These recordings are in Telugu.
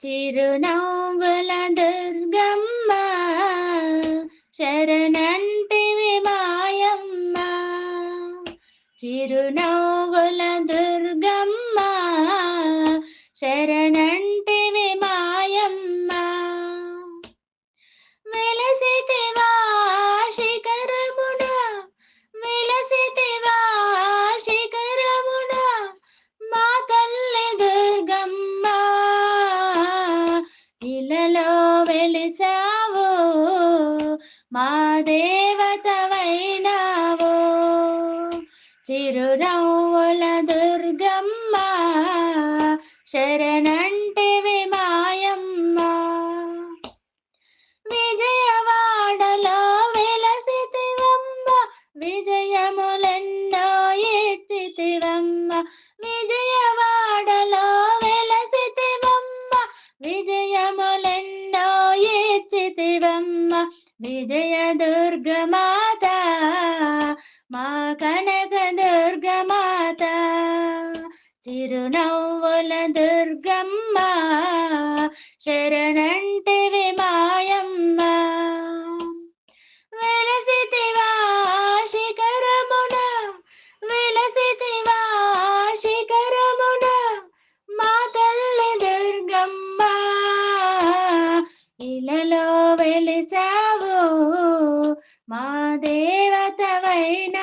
చిరునవ్వుల దుర్గమ్మ శరణంటివి మాయమ్మ. చిరునవ్వుల చిరునవ్వుల దుర్గమ్మ శరణంటివి మాయమ్మ. విజయవాడలో వెలసితివమ్మ విజయములెన్నో ఎత్తితివమ్మ. విజయవాడలో వెలసితివమ్మ విజయములెన్నో ఎత్తితివమ్మ. విజయ దుర్గమాత మా కన చిరునవ్వుల దుర్గమ్మ శరణంటివి మాయమ్మ. వెలసితివా శిఖరమున వెలసితివా శిఖరమున మా తల్లి దుర్గమ్మ. ఇలలో వెలిసావు మా దేవతవైన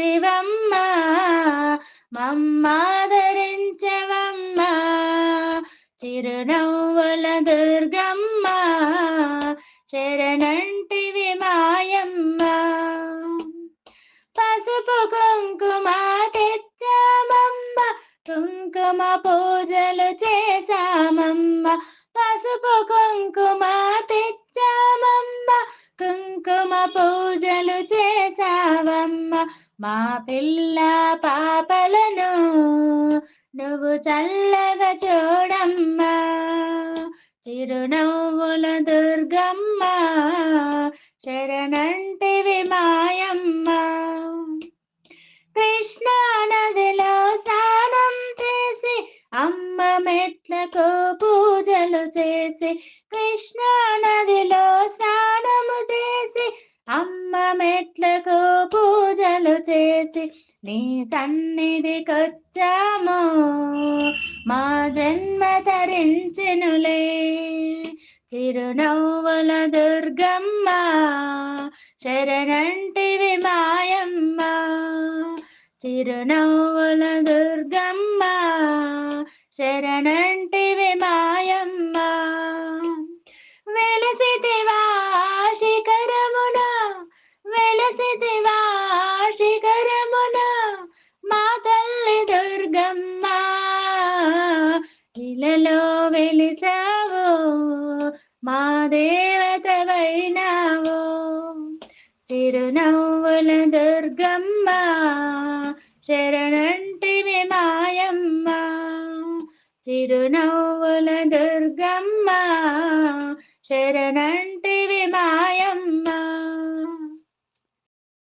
శివమ్మ మమ్మాదరించవమ్మ చిరునవ్వుల దుర్గమ్మ శరణంటివి మాయమ్మ. పసుపు కుంకుమ తెచ్చామమ్మ కుంకుమ పూజలు చేశామమ్మ మా పిల్ల పాపలను నువ్వు చల్లగా చూడమ్మా. చిరునవ్వుల దుర్గమ్మ శరణంటివి మాయమ్మ. కృష్ణా నదిలో స్నానం చేసి అమ్మ మెట్లకు పూజలు చేసి కృష్ణా చేసి నీ సన్నిధికొచ్చాము మా జన్మ తరించెనులే. చిరునవ్వుల దుర్గమ్మ శరణంటివి మాయమ్మ. చిరునవ్వుల దుర్గమ్మ శరణంటివి మా దేవతవైనావు చిరునవ్వుల దుర్గమ్మ శరణంటివి మాయమ్మ చిరునవ్వుల దుర్గమ్మ శరణం